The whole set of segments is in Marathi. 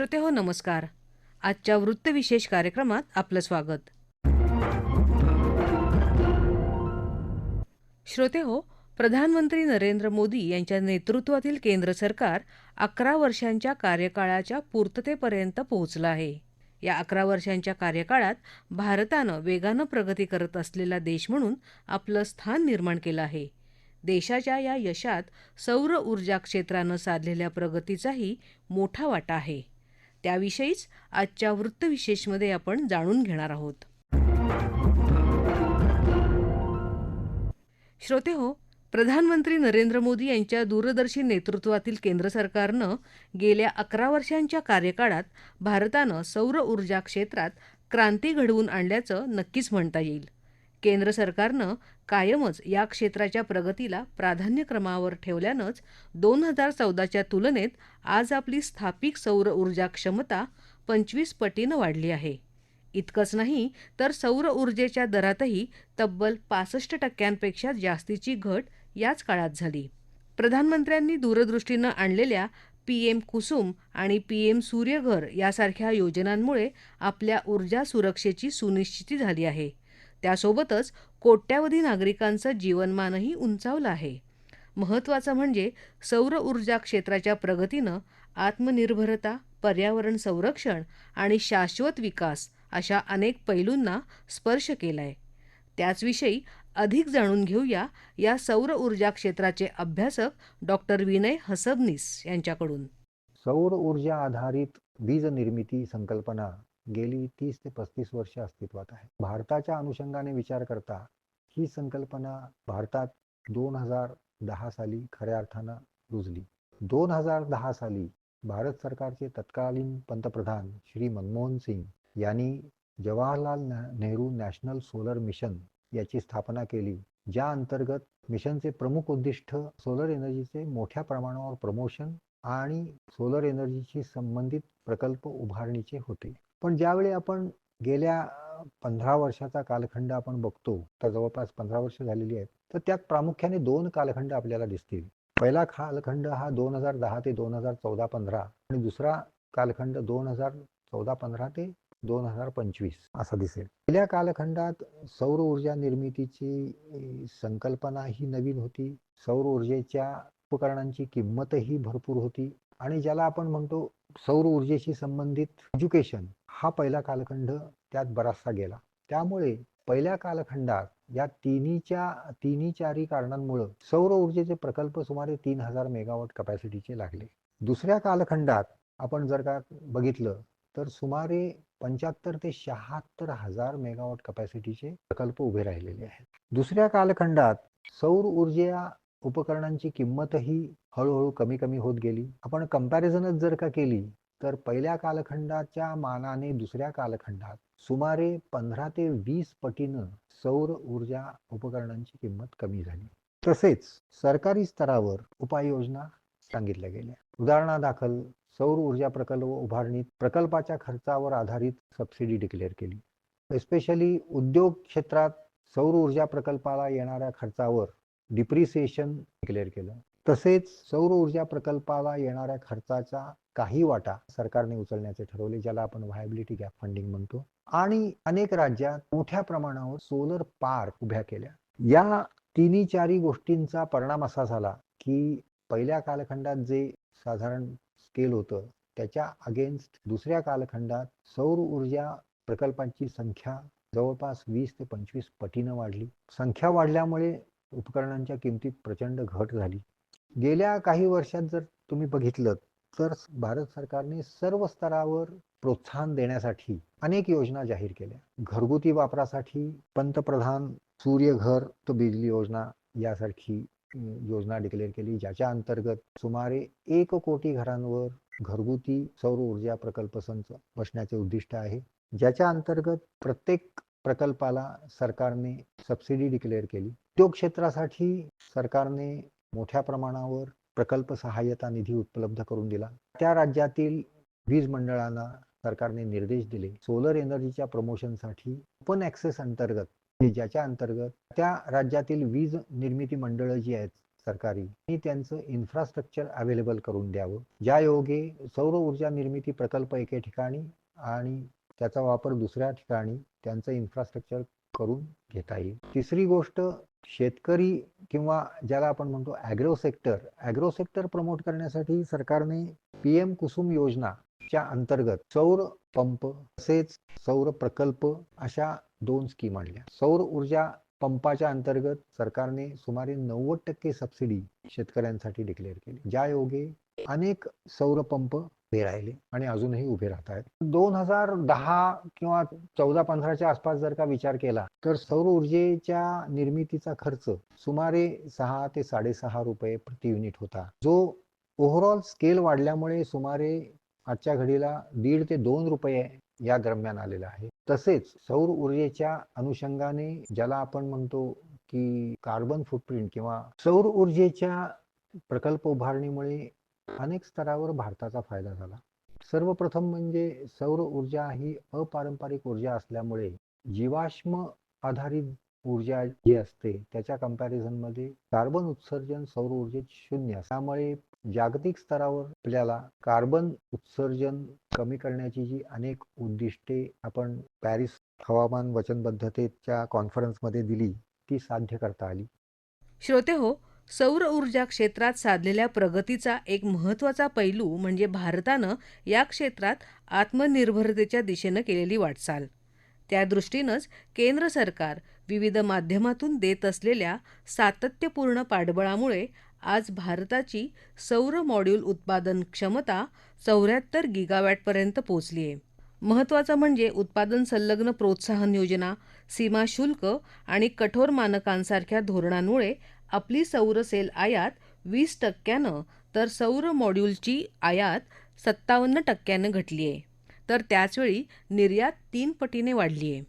श्रोते हो नमस्कार. आजच्या वृत्तविशेष कार्यक्रमात आपलं स्वागत. श्रोते हो प्रधानमंत्री नरेंद्र मोदी यांच्या नेतृत्वातील केंद्र सरकार अकरा वर्षांच्या कार्यकाळाच्या पूर्ततेपर्यंत पोहोचलं आहे. या अकरा वर्षांच्या कार्यकाळात भारतानं वेगानं प्रगती करत असलेला देश म्हणून आपलं स्थान निर्माण केलं आहे. देशाच्या या यशात सौर ऊर्जा क्षेत्रानं साधलेल्या प्रगतीचाही मोठा वाटा आहे. त्याविषयीच आजच्या वृत्तविशेषमध्ये आपण जाणून घेणार आहोत. श्रोते हो प्रधानमंत्री नरेंद्र मोदी यांच्या दूरदर्शी नेतृत्वातील केंद्र सरकारनं गेल्या अकरा वर्षांच्या कार्यकाळात भारतानं सौर ऊर्जा क्षेत्रात क्रांती घडवून आणल्याचं नक्कीच म्हणता येईल. केंद्र सरकारनं कायमच या क्षेत्राच्या प्रगतीला प्राधान्यक्रमावर ठेवल्यानंच दोन हजार चौदाच्या तुलनेत आज आपली स्थापिक सौर ऊर्जा क्षमता पंचवीस पटीनं वाढली आहे. इतकंच नाही तर सौर ऊर्जेच्या दरातही तब्बल पासष्ट टक्क्यांपेक्षा जास्तीची घट याच काळात झाली. प्रधानमंत्र्यांनी दूरदृष्टीनं आणलेल्या पी एम कुसुम आणि पी एम सूर्यघर यासारख्या योजनांमुळे आपल्या ऊर्जा सुरक्षेची सुनिश्चिती झाली आहे. त्यासोबतच कोट्यावधी नागरिकांचं जीवनमानही उंचावलं आहे. महत्त्वाचं म्हणजे सौर ऊर्जा क्षेत्राच्या प्रगतीनं आत्मनिर्भरता पर्यावरण संरक्षण आणि शाश्वत विकास अशा अनेक पैलूंना स्पर्श केलाय. त्याचविषयी अधिक जाणून घेऊया या सौर ऊर्जा क्षेत्राचे अभ्यासक डॉक्टर विनय हसबनीस यांच्याकडून. सौर ऊर्जा आधारित वीज निर्मिती संकल्पना गेली तीस ते पस्तीस वर्ष अस्तित्वात आहे. भारताच्या अनुषंगाने विचार करता ही संकल्पना भारतात दोन हजार दहा साली खऱ्या अर्थानं रुजली. दोन हजार दहा साली भारत सरकारचे तत्कालीन पंतप्रधान श्री मनमोहन सिंग यांनी Jawaharlal Nehru national solar mission याची स्थापना केली ज्या अंतर्गत मिशनचे प्रमुख उद्दिष्ट सोलर एनर्जीचे मोठ्या प्रमाणावर प्रमोशन आणि सोलर एनर्जीशी संबंधित प्रकल्प उभारणीचे होते. पण ज्यावेळी आपण गेल्या पंधरा वर्षाचा कालखंड आपण बघतो तर जवळपास पंधरा वर्ष झालेली आहेत तर त्यात प्रामुख्याने दोन कालखंड आपल्याला दिसतील. पहिला कालखंड हा दोन हजार दहा ते दोन हजार चौदा पंधरा आणि दुसरा कालखंड दोन हजार चौदा पंधरा ते दोन हजार पंचवीस असा दिसेल. पहिल्या कालखंडात सौर ऊर्जा निर्मितीची संकल्पना ही नवीन होती. सौर ऊर्जेच्या उपकरणांची किंमतही भरपूर होती. आणि ज्याला आपण म्हणतो सौर ऊर्जेशी संबंधित एज्युकेशन हा पहिला कालखंड त्यात बराचसा गेला. त्यामुळे पहिल्या कालखंडात या तिन्हीच्या तिन्ही चारी कारणांमुळे सौर ऊर्जेचे प्रकल्प सुमारे तीन हजार मेगावॉट कपॅसिटीचे लागले. दुसऱ्या कालखंडात आपण जर का बघितलं तर सुमारे पंच्याहत्तर ते शहात्तर हजार मेगावॉट कपॅसिटीचे प्रकल्प उभे राहिलेले आहेत. दुसऱ्या कालखंडात सौर ऊर्जा उपकरणांची किंमतही हळूहळू कमी कमी होत गेली. आपण कंपॅरिझनच जर का केली तर पहिल्या कालखंडाच्या मानाने दुसऱ्या कालखंडात सुमारे पंधरा ते वीस पटीनं सौर ऊर्जा उपकरणांची किंमत कमी झाली. तसेच सरकारी स्तरावर उपाययोजना सांगितल्या गेल्या. उदाहरणादाखल सौर ऊर्जा प्रकल्प उभारणीत प्रकल्पाच्या खर्चावर आधारित सबसिडी डिक्लेअर केली. एस्पेशली उद्योग क्षेत्रात सौर ऊर्जा प्रकल्पाला येणाऱ्या खर्चावर डिप्रिसिएशन डिक्लेअर केलं. तसेच सौर ऊर्जा प्रकल्पाला येणाऱ्या खर्चाचा काही वाटा सरकारने उचलण्याचे ठरवले ज्याला आपण व्हायबिलिटी गॅप फंडिंग म्हणतो. आणि अनेक राज्यात मोठ्या प्रमाणावर सोलर पार्क उभ्या केल्या. या तिन्ही चारी गोष्टींचा परिणाम असा झाला की पहिल्या कालखंडात जे साधारण स्केल होतं त्याच्या अगेन्स्ट दुसऱ्या कालखंडात सौर ऊर्जा प्रकल्पांची संख्या जवळपास वीस ते पंचवीस पटीनं वाढली. संख्या वाढल्यामुळे उपकरणांच्या किमतीत प्रचंड घट झाली. गेल्या काही वर्षात जर तुम्ही बघितलं तर भारत सरकारने सर्व स्तरावर प्रोत्साहन देण्यासाठी अनेक योजना जाहीर केल्या. घरगुती वापरासाठी पंतप्रधान सूर्यघर तो बिजली योजना यासारखी योजना डिक्लेअर केली ज्याच्या अंतर्गत सुमारे एक कोटी घरांवर घरगुती सौर ऊर्जा प्रकल्प संच बसण्याचे उद्दिष्ट आहे. ज्याच्या अंतर्गत प्रत्येक प्रकल्पाला सरकारने सबसिडी डिक्लेअर केली. उद्योग क्षेत्रासाठी सरकारने मोठ्या प्रमाणावर प्रकल्प सहाय्यता निधी उपलब्ध करून दिला. त्या राज्यातील वीज मंडळांना सरकारने निर्देश दिले. सोलर एनर्जीच्या प्रमोशनसाठी ओपन ऍक्सेस अंतर्गत ज्याच्या अंतर्गत त्या राज्यातील वीज निर्मिती मंडळं जी आहेत सरकारी आणि त्यांचं इन्फ्रास्ट्रक्चर अवेलेबल करून द्यावं. ज्या योगे सौर ऊर्जा निर्मिती प्रकल्प एके ठिकाणी आणि त्याचा वापर दुसऱ्या ठिकाणी त्यांचं इन्फ्रास्ट्रक्चर करून घेता येईल. तिसरी गोष्ट शेतकरी किंवा ज्याला आपण म्हणतो agro sector agro sector promote करण्यासाठी सरकारने पी एम कुसुम योजना च्या अंतर्गत सौर पंप तसेच सौर प्रकल्प अशा दोन स्कीम आणल्या. सौर ऊर्जा पंपाच्या अंतर्गत सरकारने सुमारे नव्वद टक्के सबसिडी शेतकऱ्यांसाठी डिक्लेअर केली. ज्या योगे अनेक सौर पंप उभे राहिले आणि अजूनही उभे राहत आहेत. दोन हजार दहा किंवा चौदा पंधराच्या आसपास जर का विचार केला तर सौर ऊर्जेच्या निर्मितीचा खर्च सुमारे सहा ते साडेसहा रुपये प्रति युनिट होता. जो ओव्हरऑल स्केल वाढल्यामुळे सुमारे आजच्या घडीला दीड ते दोन रुपये या दरम्यान आलेला आहे. तसेच सौर ऊर्जेच्या अनुषंगाने ज्याला आपण म्हणतो की कार्बन फुटप्रिंट किंवा सौर ऊर्जेच्या प्रकल्प उभारणीमुळे अनेक स्तरावर भारताचा फायदा झाला. सर्वप्रथम म्हणजे सौर ऊर्जा ही अपारंपरिक ऊर्जा असल्यामुळे जीवाश्म आधारित ऊर्जा जी असते त्याच्या कंपॅरिझनमध्ये कार्बन उत्सर्जन सौर ऊर्जेत शून्य त्यामुळे जागतिक स्तरावर आपल्याला कार्बन उत्सर्जन कमी करण्याची जी अनेक उद्दिष्टे आपण पॅरिस हवामान वचनबद्धतेच्या कॉन्फरन्समध्ये दिली ती साध्य करता आली. श्रोते हो सौर ऊर्जा क्षेत्रात साधलेल्या प्रगतीचा एक महत्त्वाचा पैलू म्हणजे भारतानं या क्षेत्रात आत्मनिर्भरतेच्या दिशेनं केलेली वाटचाल. त्या दृष्टीनंच केंद्र सरकार विविध माध्यमातून देत असलेल्या सातत्यपूर्ण पाठबळामुळे आज भारताची सौर मॉड्यूल उत्पादन क्षमता चौऱ्याहत्तर गिगावॅटपर्यंत पोहोचली आहे. महत्त्वाचं म्हणजे उत्पादन संलग्न प्रोत्साहन योजना सीमा शुल्क आणि कठोर मानकांसारख्या धोरणांमुळे आपली सौर सेल आयात वीस टक्क्यानं तर सौर मॉड्यूलची आयात सत्तावन्न टक्क्यानं घटली आहे. तर त्याचवेळी निर्यात तीन पटीने वाढली आहे.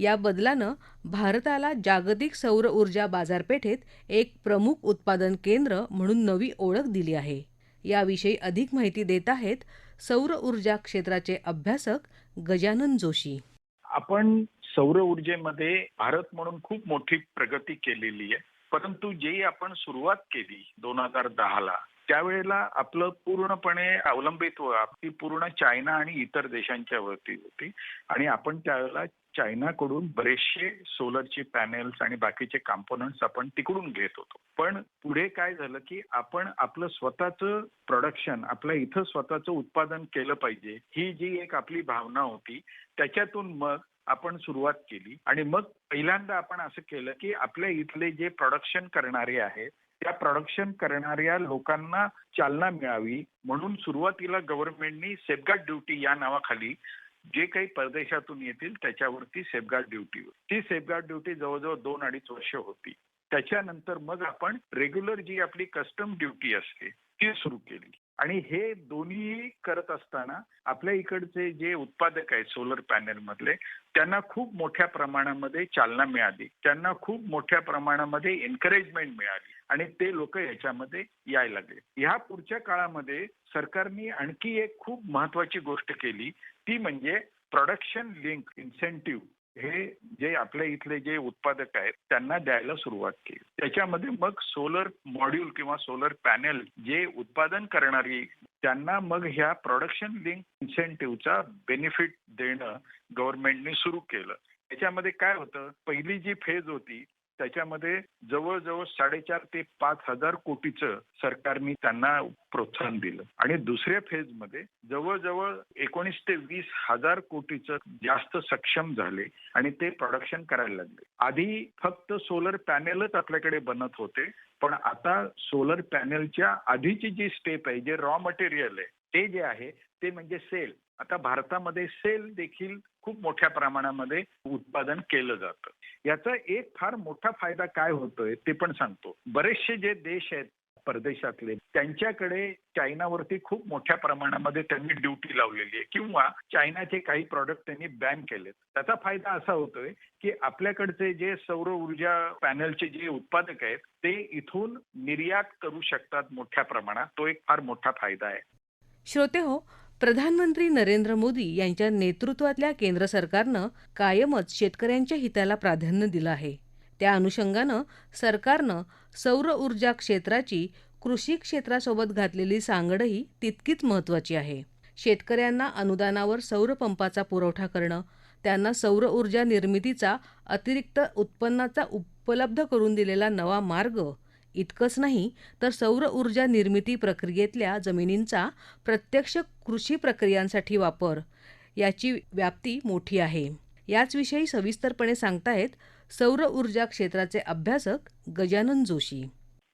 या बदलानं भारताला जागतिक सौर ऊर्जा बाजारपेठेत एक प्रमुख उत्पादन केंद्र म्हणून नवी ओळख दिली आहे. याविषयी अधिक माहिती देत आहेत सौर ऊर्जा क्षेत्राचे अभ्यासक गजानन जोशी. आपण सौर ऊर्जेमध्ये भारत म्हणून खूप मोठी प्रगती केलेली आहे. परंतु जे आपण सुरुवात केली दोन हजार दहाला त्यावेळेला आपलं पूर्णपणे अवलंबित्व आपली पूर्ण चायना आणि इतर देशांच्या वरती होती. आणि आपण त्यावेळेला चायनाकडून बरेचसे सोलरचे पॅनेल्स आणि बाकीचे कॉम्पोनंट्स आपण तिकडून घेत होतो. पण पुढे काय झालं की आपण आपलं स्वतःचं प्रोडक्शन आपल्या इथं स्वतःचं उत्पादन केलं पाहिजे ही जी एक आपली भावना होती त्याच्यातून मग आपण सुरुवात केली. आणि मग पहिल्यांदा आपण असं केलं की आपल्या इथले जे प्रोडक्शन करणारे आहेत त्या प्रोडक्शन करणाऱ्या लोकांना चालना मिळावी. म्हणून सुरुवातीला गव्हर्नमेंटनी सेफगार्ड ड्युटी या नावाखाली जे काही परदेशातून येतील त्याच्यावरती सेफगार्ड ड्युटी ती सेफगार्ड ड्युटी जवळजवळ दोन अडीच वर्ष होती. त्याच्यानंतर मग आपण रेग्युलर जी आपली कस्टम ड्युटी असते ती सुरू केली. आणि हे दोन्ही करत असताना आपल्या इकडचे जे उत्पादक आहेत सोलर पॅनेल मधले त्यांना खूप मोठ्या प्रमाणामध्ये चालना मिळाली. त्यांना खूप मोठ्या प्रमाणामध्ये एनकरेजमेंट मिळाली आणि ते लोक याच्यामध्ये यायला लागले. ह्या पुढच्या काळामध्ये सरकारने आणखी एक खूप महत्वाची गोष्ट केली ती म्हणजे प्रोडक्शन लिंक इन्सेंटिव्ह हे जे आपल्या इथले जे उत्पादक आहेत त्यांना द्यायला सुरुवात केली. त्याच्यामध्ये मग सोलर मॉड्यूल किंवा सोलर पॅनेल जे उत्पादन करणारी त्यांना मग ह्या प्रोडक्शन लिंक इन्सेंटिव्हचा बेनिफिट देणं गव्हर्नमेंटने सुरू केलं. त्याच्यामध्ये काय होतं? पहिली जी फेज होती त्याच्यामध्ये जवळजवळ साडेचार ते पाच हजार कोटीचं सरकारने त्यांना प्रोत्साहन दिलं. आणि दुसऱ्या फेजमध्ये जवळजवळ एकोणीस ते वीस हजार कोटीचं जास्त सक्षम झाले आणि ते प्रोडक्शन करायला लागले. आधी फक्त सोलर पॅनेलच आपल्याकडे बनत होते पण आता सोलर पॅनेलच्या आधीची जी स्टेप आहे जे रॉ मटेरियल आहे ते जे आहे ते म्हणजे सेल आता भारतामध्ये सेल देखील खूप मोठ्या प्रमाणामध्ये उत्पादन केलं जातं. याचा एक फार मोठा फायदा काय होतोय ते पण सांगतो. बरेचसे जे देश आहेत परदेशातले त्यांच्याकडे चायनावरती खूप मोठ्या प्रमाणामध्ये त्यांनी ड्युटी लावलेली आहे. किंवा चायनाचे काही प्रॉडक्ट त्यांनी बॅन केलेत. त्याचा फायदा असा होतोय की आपल्याकडचे जे सौर ऊर्जा पॅनलचे जे उत्पादक आहेत ते इथून निर्यात करू शकतात मोठ्या प्रमाणात. तो एक फार मोठा फायदा आहे. श्रोते हो प्रधानमंत्री नरेंद्र मोदी यांच्या नेतृत्वातल्या केंद्र सरकारनं कायमच शेतकऱ्यांच्या हिताला प्राधान्य दिलं आहे. त्या अनुषंगानं सरकारनं सौर ऊर्जा क्षेत्राची कृषी क्षेत्रासोबत घातलेली सांगडही तितकीच महत्त्वाची आहे. शेतकऱ्यांना अनुदानावर सौरपंपाचा पुरवठा करणं त्यांना सौर ऊर्जा निर्मितीचा अतिरिक्त उत्पन्नाचा उपलब्ध करून दिलेला नवा मार्ग इतकंच नाही तर सौर ऊर्जा निर्मिती प्रक्रियेतल्या जमिनींचा प्रत्यक्ष कृषी प्रक्रियांसाठी वापर याची व्याप्ती मोठी आहे. याचविषयी सविस्तरपणे सांगतायत सौर ऊर्जा क्षेत्राचे अभ्यासक गजानन जोशी.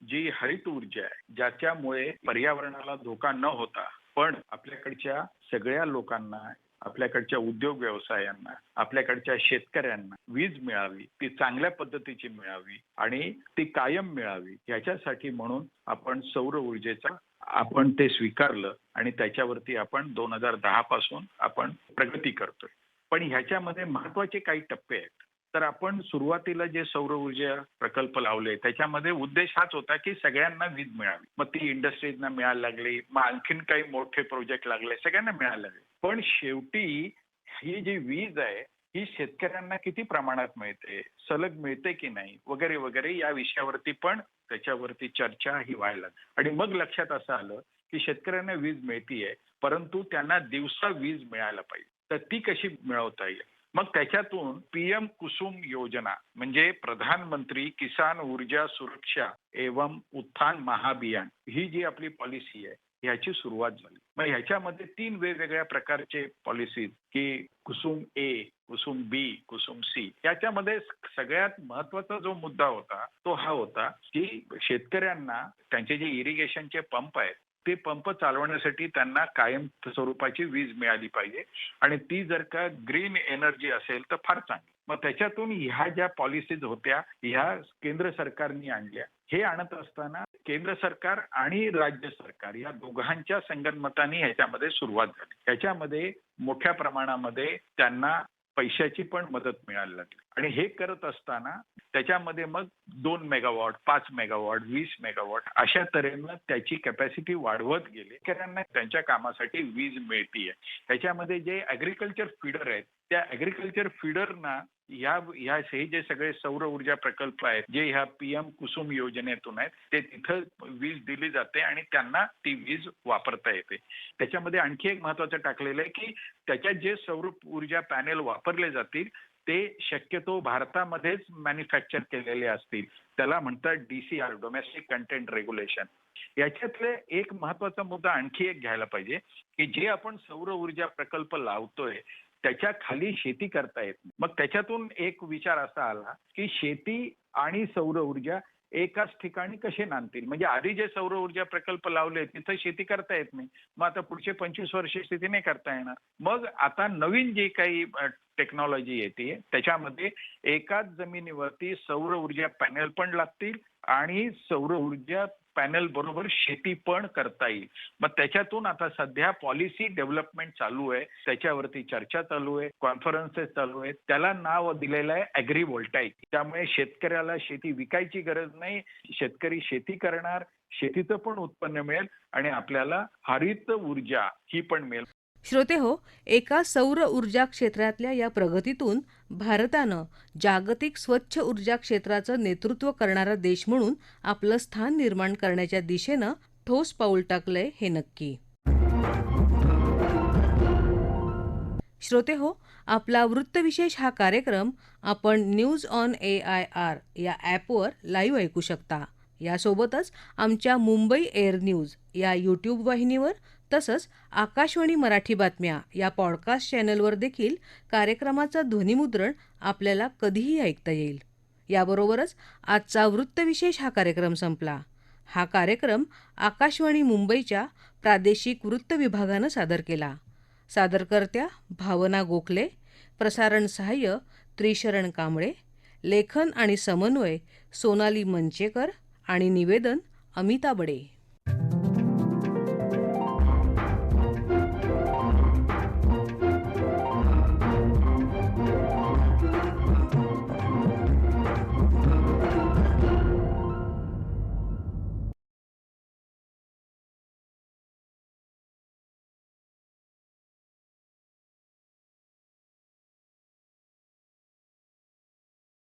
जी हरित ऊर्जा आहे ज्याच्यामुळे पर्यावरणाला धोका न होता पण आपल्याकडच्या सगळ्या लोकांना आपल्याकडच्या उद्योग व्यवसायांना आपल्याकडच्या शेतकऱ्यांना वीज मिळावी ती चांगल्या पद्धतीची मिळावी आणि ती कायम मिळावी याच्यासाठी म्हणून आपण सौर ऊर्जेचा आपण ते स्वीकारलं आणि त्याच्यावरती आपण दोन हजार दहा पासून आपण प्रगती करतोय. पण ह्याच्यामध्ये महत्त्वाचे काही टप्पे आहेत. तर आपण सुरुवातीला जे सौर ऊर्जा प्रकल्प लावले त्याच्यामध्ये उद्देश हाच होता की सगळ्यांना वीज मिळावी. मग ती इंडस्ट्रीजना मिळायला लागली मग आणखीन काही मोठे प्रोजेक्ट लागले सगळ्यांना मिळायला लागले. पण शेवटी ही जी वीज आहे ही शेतकऱ्यांना किती प्रमाणात मिळते सलग मिळते की नाही वगैरे वगैरे या विषयावरती पण त्याच्यावरती चर्चा ही व्हायला लागली. आणि मग लक्षात असं आलं की शेतकऱ्यांना वीज मिळतीये परंतु त्यांना दिवसा वीज मिळायला पाहिजे. तर ती कशी मिळवता येईल? मग त्याच्यातून पीएम कुसुम योजना म्हणजे प्रधानमंत्री किसान ऊर्जा सुरक्षा एवं उत्थान महाभियान ही जी आपली पॉलिसी आहे ह्याची सुरुवात झाली. मग ह्याच्यामध्ये तीन वेगवेगळ्या प्रकारचे पॉलिसीज की Kusum A Kusum B Kusum C याच्यामध्ये सगळ्यात महत्त्वाचा जो मुद्दा होता तो हा होता की शेतकऱ्यांना त्यांचे जे इरिगेशनचे पंप आहेत ते पंप चालवण्यासाठी त्यांना कायम स्वरूपाची वीज मिळाली पाहिजे. आणि ती जर का ग्रीन एनर्जी असेल तर फार चांगली. मग त्याच्यातून ह्या ज्या पॉलिसीज होत्या ह्या केंद्र सरकारनी आणल्या हे आणत असताना केंद्र सरकार आणि राज्य सरकार या दोघांच्या संगनमताने ह्याच्यामध्ये सुरुवात झाली. ह्याच्यामध्ये मोठ्या प्रमाणामध्ये त्यांना पैशाची पण मदत मिळायला लागली. आणि हे करत असताना त्याच्यामध्ये मग दोन मेगावॉट पाच मेगावॉट वीस मेगावॉट अशा तऱ्हेनं त्याची कॅपॅसिटी वाढवत गेली. शेतकऱ्यांना त्यांच्या कामासाठी वीज मिळतीये. त्याच्यामध्ये जे ऍग्रीकल्चर फीडर आहेत त्या अॅग्रिकल्चर फीडरना या ह्या हे जे सगळे सौर ऊर्जा प्रकल्प आहेत जे ह्या पीएम कुसुम योजनेतून आहेत ते तिथं वीज दिली जाते आणि त्यांना ती वीज वापरता येते. त्याच्यामध्ये आणखी एक महत्वाचं टाकलेलं आहे की त्याच्यात जे सौर ऊर्जा पॅनेल वापरले जातील ते शक्यतो भारतामध्येच मॅन्युफॅक्चर केलेले असतील. त्याला म्हणतात डीसीआर डोमेस्टिक कंटेंट रेग्युलेशन याच्यातले एक महत्त्वाचा मुद्दा आणखी एक घ्यायला पाहिजे की जे आपण सौर ऊर्जा प्रकल्प लावतोय त्याच्याखाली शेती करता येत नाही. मग त्याच्यातून एक विचार असा आला की शेती आणि सौर ऊर्जा एकाच ठिकाणी कसे नांदतील? म्हणजे आधी जे सौर ऊर्जा प्रकल्प लावले तिथं शेती करता येत नाही. मग आता पुढचे पंचवीस वर्ष शेती नाही करता येणार. मग आता नवीन जी काही टेक्नॉलॉजी येते त्याच्यामध्ये एकाच जमिनीवरती सौर ऊर्जा पॅनल पण लागतील आणि सौर ऊर्जा पॅनल बरोबर शेती पण करता येईल. मग त्याच्यातून आता सध्या पॉलिसी डेव्हलपमेंट चालू आहे. त्याच्यावरती चर्चा चालू आहे. कॉन्फरन्सेस चालू आहेत. त्याला नाव दिलेलं आहे अॅग्री व्होल्टाईक त्यामुळे शेतकऱ्याला शेती विकायची गरज नाही. शेतकरी शेती करणार. शेतीचं पण उत्पन्न मिळेल आणि आपल्याला हरित ऊर्जा ही पण मिळेल. श्रोते हो एका सौर ऊर्जा क्षेत्रातल्या या प्रगतीतून भारतानं जागतिक स्वच्छ ऊर्जा क्षेत्राचं नेतृत्व करणारा देश म्हणून आपलं स्थान निर्माण करण्याच्या दिशेनं ठोस पाऊल टाकलंय हे नक्की. श्रोते हो आपला वृत्तविशेष हा कार्यक्रम आपण news on A I R या ॲपवर लाईव्ह ऐकू शकता. यासोबतच आमच्या मुंबई एअर न्यूज या यूट्यूब वाहिनीवर तसंच आकाशवाणी मराठी बातम्या या पॉडकास्ट चॅनलवर देखील कार्यक्रमाचं ध्वनिमुद्रण आपल्याला कधीही ऐकता येईल. याबरोबरच आजचा वृत्तविशेष हा कार्यक्रम संपला. हा कार्यक्रम आकाशवाणी मुंबईच्या प्रादेशिक वृत्त विभागानं सादर केला. सादरकर्त्या भावना गोखले प्रसारण सहाय्य त्रिशरण कांबळे लेखन आणि समन्वय सोनाली मंचेकर आणि निवेदन अमिता बडे